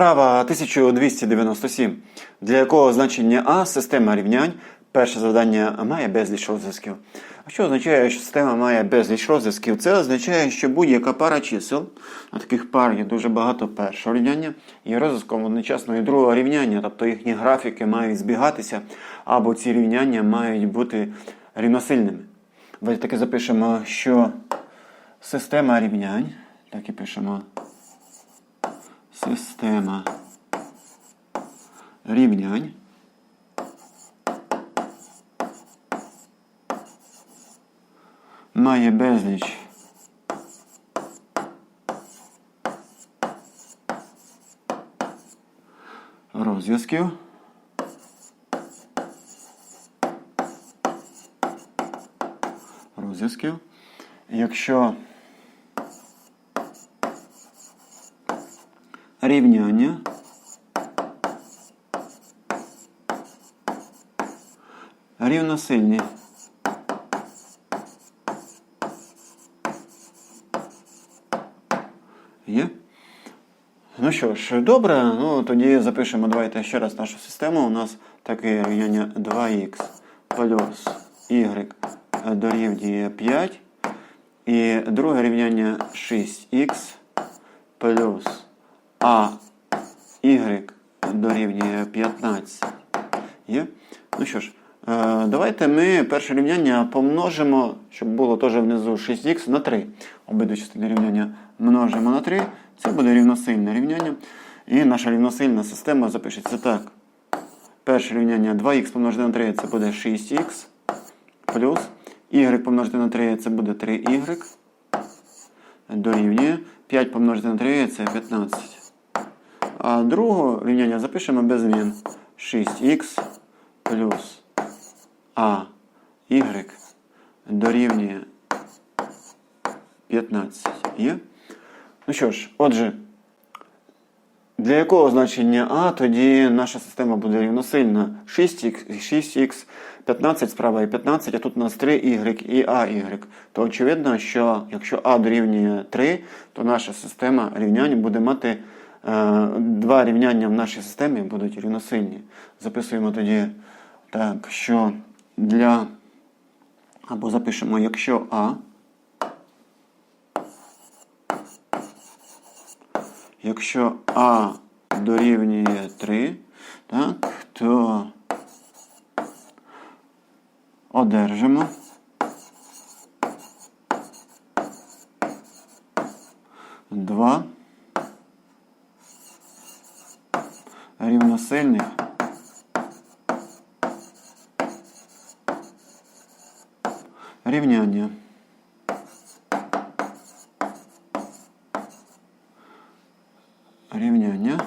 Вправа 1297, для якого значення А система рівнянь. Перше завдання має безліч розв'язків. А що означає, що система має безліч розв'язків? Це означає, що будь-яка пара чисел, а таких пар є дуже багато першого рівняння, є розв'язком одночасно і другого рівняння, тобто їхні графіки мають збігатися, або ці рівняння мають бути рівносильними. Давайте таки запишемо, що система рівнянь, так і пишемо система рівнянь. Має безліч розв'язків. Розв'язків. Якщо рівняння рівносильні. Є? Ну що ж, добре, ну тоді запишемо, давайте ще раз нашу систему. У нас таке рівняння 2х плюс y дорівнює 5. І друге рівняння 6х плюс а y дорівнює 15. Є? Ну що ж, е, давайте ми перше рівняння помножимо, щоб було теж внизу 6х на 3. Обидві частини рівняння множимо на 3. Це буде рівносильне рівняння. І наша рівносильна система запишеться так. Перше рівняння 2х помножити на 3 це буде 6х. Плюс y помножити на 3 це буде 3y. Дорівнює. 5 помножити на 3 це 15. А другого рівняння запишемо без змін. 6х плюс а y дорівнює 15. Є? Ну що ж, отже, для якого значення А, тоді наша система буде рівносильна 6х, 6х 15 справа і 15, а тут у нас 3y і АY. То очевидно, що якщо А дорівнює 3, то наша система рівнянь буде мати два рівняння в нашій системі будуть рівносильні. Записуємо тоді так, що для або запишемо, якщо А. Якщо А дорівнює 3, так, то одержимо два рівносильних рівняння. Рівняння,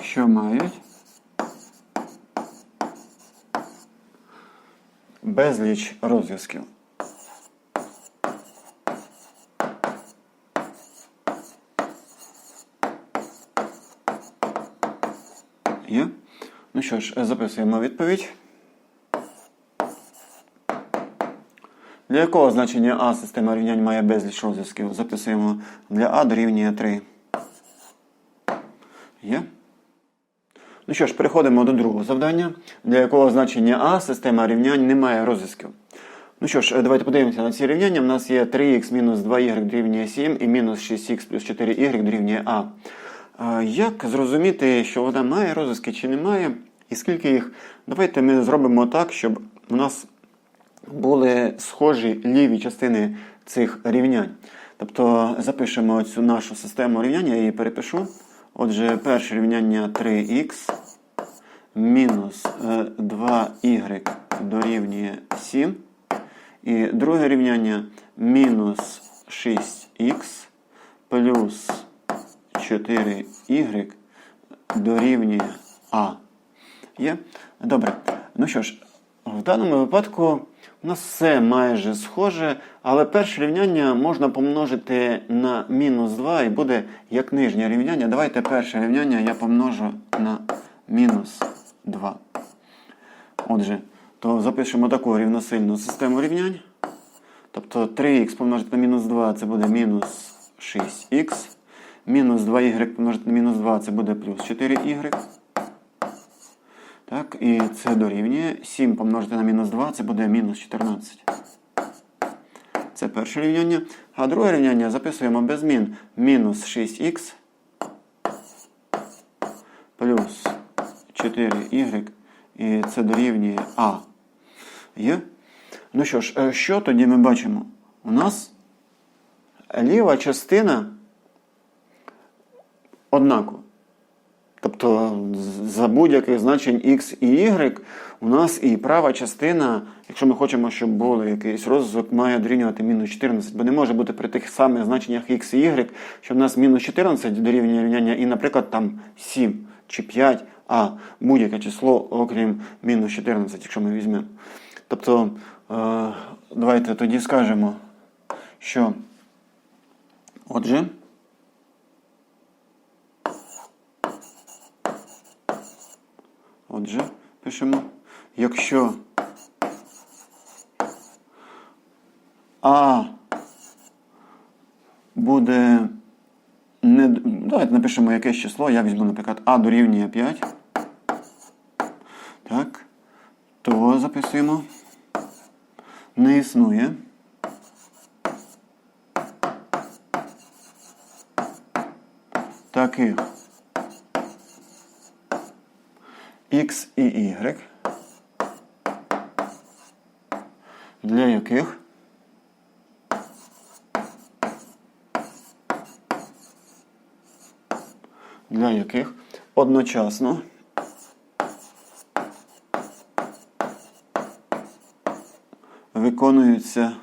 що мають безліч розв'язків. Є? Ну що ж, записуємо відповідь. Для якого значення А система рівнянь має безліч розв'язків? Записуємо для А дорівнює 3. Є? Ну що ж, переходимо до другого завдання, для якого значення А система рівнянь не має розв'язків. Ну що ж, давайте подивимося на ці рівняння. У нас є 3х мінус 2y дорівнює 7 і мінус 6х плюс 4y дорівнює А. Як зрозуміти, що вона має розв'язки чи не має, і скільки їх? Давайте ми зробимо так, щоб у нас були схожі ліві частини цих рівнянь. Тобто запишемо цю нашу систему рівняння, я її перепишу. Отже, перше рівняння 3х мінус 2y дорівнює 7. І друге рівняння мінус 6х плюс 4y дорівнює А. Є? Добре. Ну що ж, в даному випадку у нас все майже схоже, але перше рівняння можна помножити на мінус 2 і буде як нижнє рівняння. Давайте перше рівняння я помножу на мінус 2. Отже, то запишемо таку рівносильну систему рівнянь. Тобто 3х помножити на мінус 2 це буде мінус 6х. Мінус 2y помножити на мінус 2 це буде плюс 4y. Так, і це дорівнює 7 помножити на мінус 2 це буде мінус 14. Це перше рівняння. А друге рівняння записуємо без змін. Мінус 6х плюс 4y. І це дорівнює А. Є? Ну що ж, е, що тоді ми бачимо? У нас ліва частина однакова. Тобто за будь-яких значень x і y у нас і права частина, якщо ми хочемо, щоб був якийсь розвиток, має дорівнювати мінус 14, бо не може бути при тих самих значеннях x і y, що в нас мінус 14 дорівнює рівняння і, наприклад, там 7 чи 5, а будь-яке число, окрім мінус 14, якщо ми візьмемо. Тобто, е, давайте тоді скажемо, що отже. Отже, пишемо, якщо А буде не. Давайте напишемо якесь число. Я візьму, наприклад, А дорівнює 5. Так. То записуємо. Не існує. Таких X і Y, для яких для яких одночасно виконуються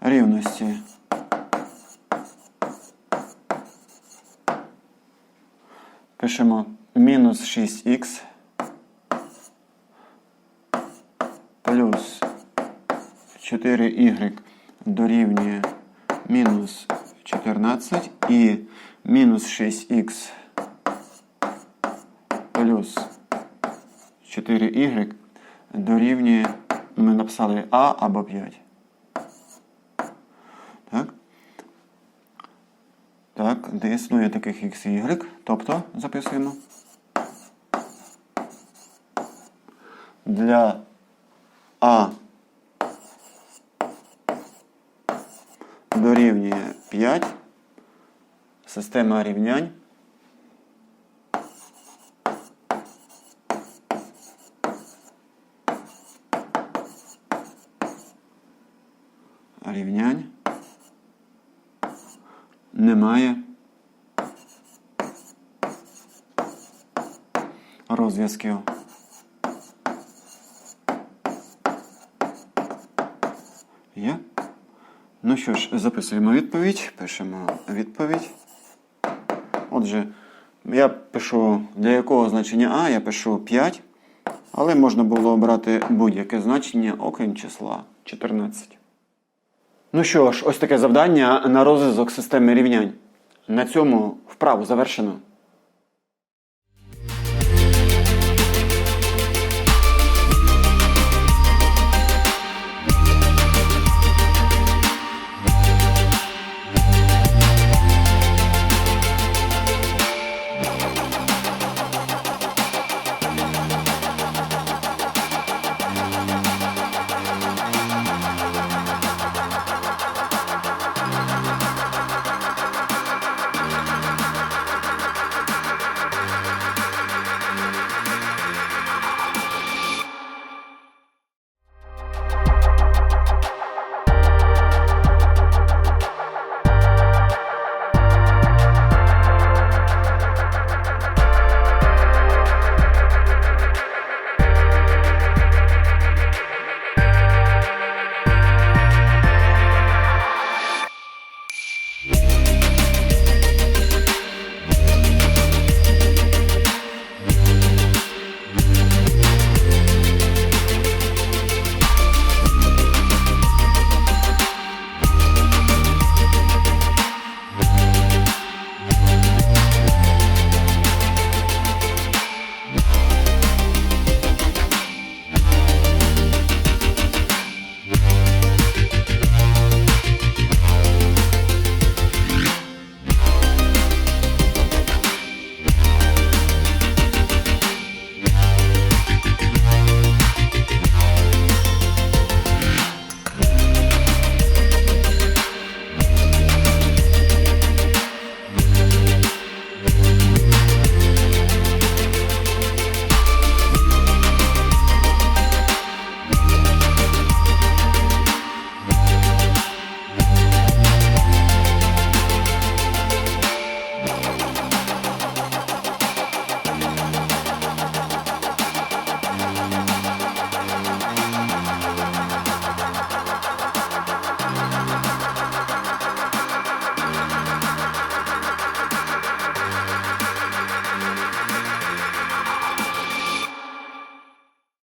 рівності. Пишемо мінус 6х плюс 4y дорівнює мінус 14 і мінус 6х плюс 4y дорівнює, ми написали А або 5. Так? Так, де існує таких x і y, тобто записуємо. Для А дорівнює 5 система рівнянь. Рівнянь немає розв'язків. Є? Ну що ж, записуємо відповідь, пишемо відповідь. Отже, я пишу для якого значення А, я пишу 5, але можна було обрати будь-яке значення, окрім числа 14. Ну що ж, ось таке завдання на розв'язок системи рівнянь. На цьому вправу завершено.